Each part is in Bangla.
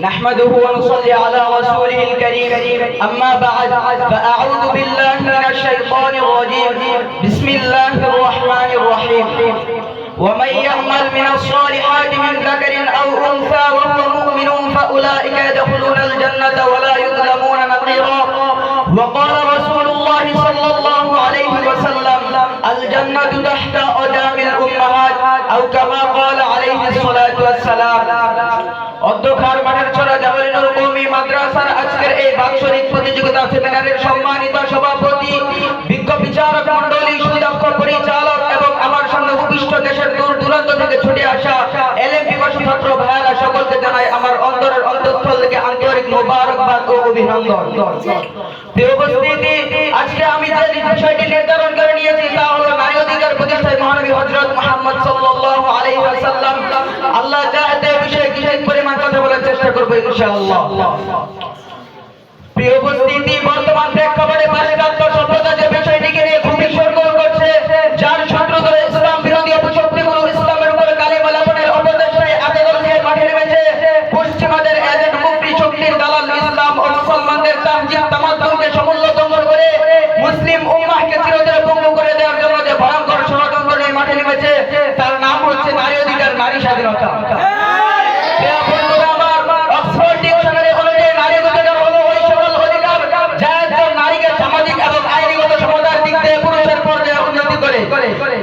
نحمده ونصلي على رسوله الكريم. أما بعد فأعوذ بالله من الشيطان الرجيم. بسم الله الرحمن الرحيم. ومن يعمل من الصالحات من ذكر أو أنثى وهو مؤمن فأولئك يدخلون الجنة ولا يظلمون. প্রতিযোগিতা সেমিনারের সম্মানিত সভাপতি, বিজ্ঞ বিচারক মন্ডলী, সুদক্ষ পরিচালক এবং আমার সামনে উপবিষ্ট দেশের দূর দূরান্ত থেকে ছুটে আসা এলএম পিপাসু ছাত্র ভাইয়ারা সকলকে জানাই আমার অন্তরের অন্তঃস্থল থেকে আন্তরিক মোবারকবাদ ও অভিনন্দন। আজকে আমি যে বিষয়টি নির্ধারণ করে নিয়েছি তা হলো নারী অধিকার প্রতিষ্ঠায় মহানবী হযরত মুহাম্মদ সাল্লাল্লাহু আলাইহি ওয়াসাল্লাম আল্লাহ চাহতে বিষয়ে কিছু পরিমাণ কথা বলার চেষ্টা করব ইনশাআল্লাহ। উপস্থিতি বর্তমান প্রেক্ষাপটে পাশ্চাত্য সভ্যতা যে বিষয়টিকে নিয়ে খুবই সরগোল করছে, যার ধরে ইসলাম বিরোধী অপশক্তিগুলো ইসলামের উপরে কালিমা লাপনের অপদেশায় আবেদন দিয়ে মাঠে নেমেছে। পশ্চিমাদের এজেন্ট মুক্তি শক্তির দালাল ইসলাম ও মুসলমানদের তাহজিব তামাদ্দুনকে সমূল্য দমন করে মুসলিম উম্মাহকে চিরতরে পঙ্গু করে দেওয়ার জন্য যে ভয়ঙ্কর ষড়যন্ত্র নিয়ে মাঠে নেমেছে, তার নাম হচ্ছে নারী অধিকার, নারী স্বাধীনতা প্রিয় বন্ধুরা আমার, অক্সফোর্ড ডিকশনারি অনুযায়ী নারী অধিকার হলো ওই সকল অধিকার যা একজন নারীকে সামাজিক এবং আইনগত সমতার দিক থেকে পুরুষের পর্যায়ে উন্নতি করে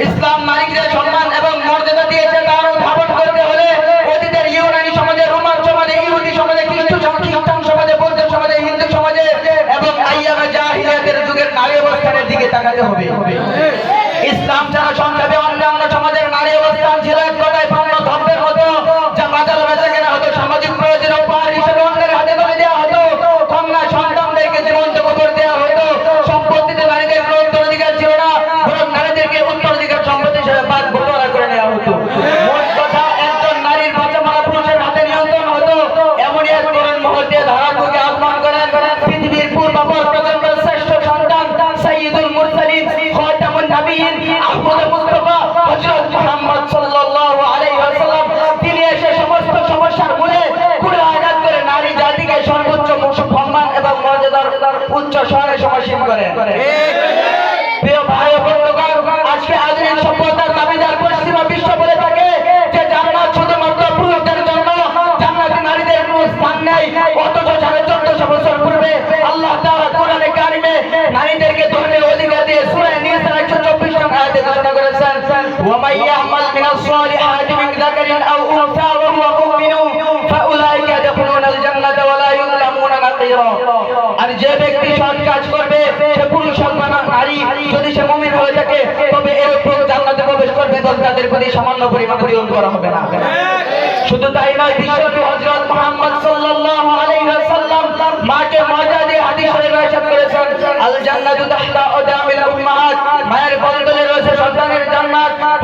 ইসলাম নারীকে সম্মান এবং মর্যাদা দিয়েছে তার উদ্ভাবন করতে হলে অতীতের ইউনানি সমাজে, রোমান সমাজে, ইহুদি সমাজে, খ্রিস্ট খ্রিস্টান সমাজে, বৌদ্ধ সমাজে, হিন্দু সমাজে এবং আইয়ামে জাহিলিয়াতের যুগের নারী অবস্থানের দিকে তাকাতে হবে। ইসলাম ছাড়া সংক্ষেপে মিনাস সালিহাতি মিন যাকারিন আও উনসা ওয়া হুয়া মুমিনুন ফাউলাইকা ইয়াদখুলুনাল জান্নাতা ওয়া লা ইউযলামুনা নাকিরা আর যে ব্যক্তি সৎ কাজ করবে, সে পুরুষ হোক বা নারী, যদি সে মুমিন হয়ে থাকে, তবে এরকম জান্নাতে প্রবেশ করবে, তবে তাদের প্রতি সামান্য পরিমাণ পরিমাণ করা হবে না। শুধু তাই নয়, বিশ্বনবী হযরত মুহাম্মদ সাল্লাল্লাহু আলাইহি ওয়াসাল্লাম মাকে মজা দিয়ে হাদিস শরীফে ইরশাদ করেছেন আল জান্নাতু তাহতা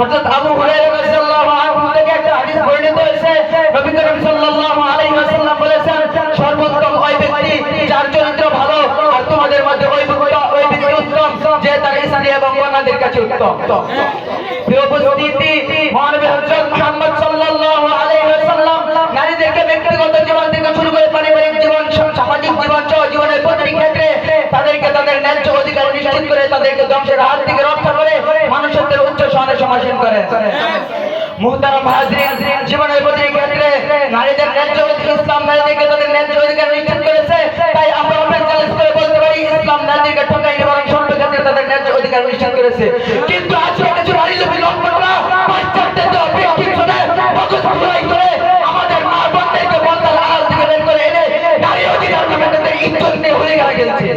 হযরত আবু হুরায়রা রাদিয়াল্লাহু আনহু থেকে একটা হাদিস বর্ণিত হয়েছে। নবী করিম সাল্লাল্লাহু আলাইহি ওয়াসাল্লাম বলেছেন, সর্বোত্তম ওই ব্যক্তি যার চরিত্র ভালো আর তোমাদের মধ্যে ওই ব্যক্তি ওই ব্যক্তি উত্তম, যে তার স্ত্রী এবং কন্যাদের কাছে উত্তম। প্রিয় উপস্থিতি, মহানবী হযরত মুহাম্মদ সাল্লাল্লাহু আলাইহি ওয়াসাল্লাম নারীদেরকে ব্যক্তিগত জীবন থেকে শুরু করে পারিবারিক জীবন, সামাজিক জীবন সহ জীবনের প্রতিটি ক্ষেত্রে তাদেরকে তাদের ন্যায্য অধিকার নিশ্চিত করে তাদেরকে ধ্বংসের হাত থেকে রক্ষা করে মানুষত্বের সহনে সমাসীন জীবনের ক্ষেত্রে নারীদের অধিকার ইসলাম নারীদেরকে তাদের অধিকার নিশ্চিত করেছে। তাই আমরা করে বলতে পারি, ইসলাম নারীদেরকে সর্ব ক্ষেত্রে তাদের অধিকার নিশ্চিত করেছে। কিন্তু আমাদের মা বের করে এনে নারী অধিকার হয়ে গেছে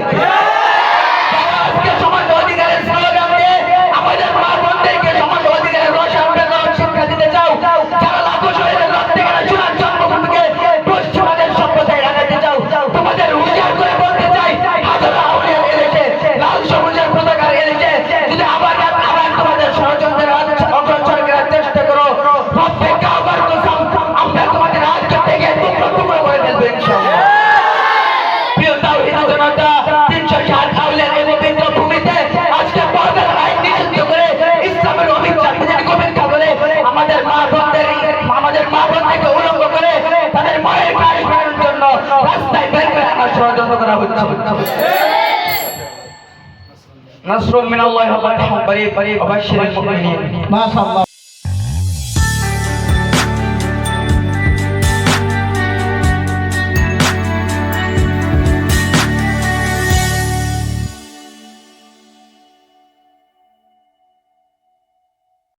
نصر من الله الله يرحم قريب قريب ابشر المؤمنين ما شاء الله.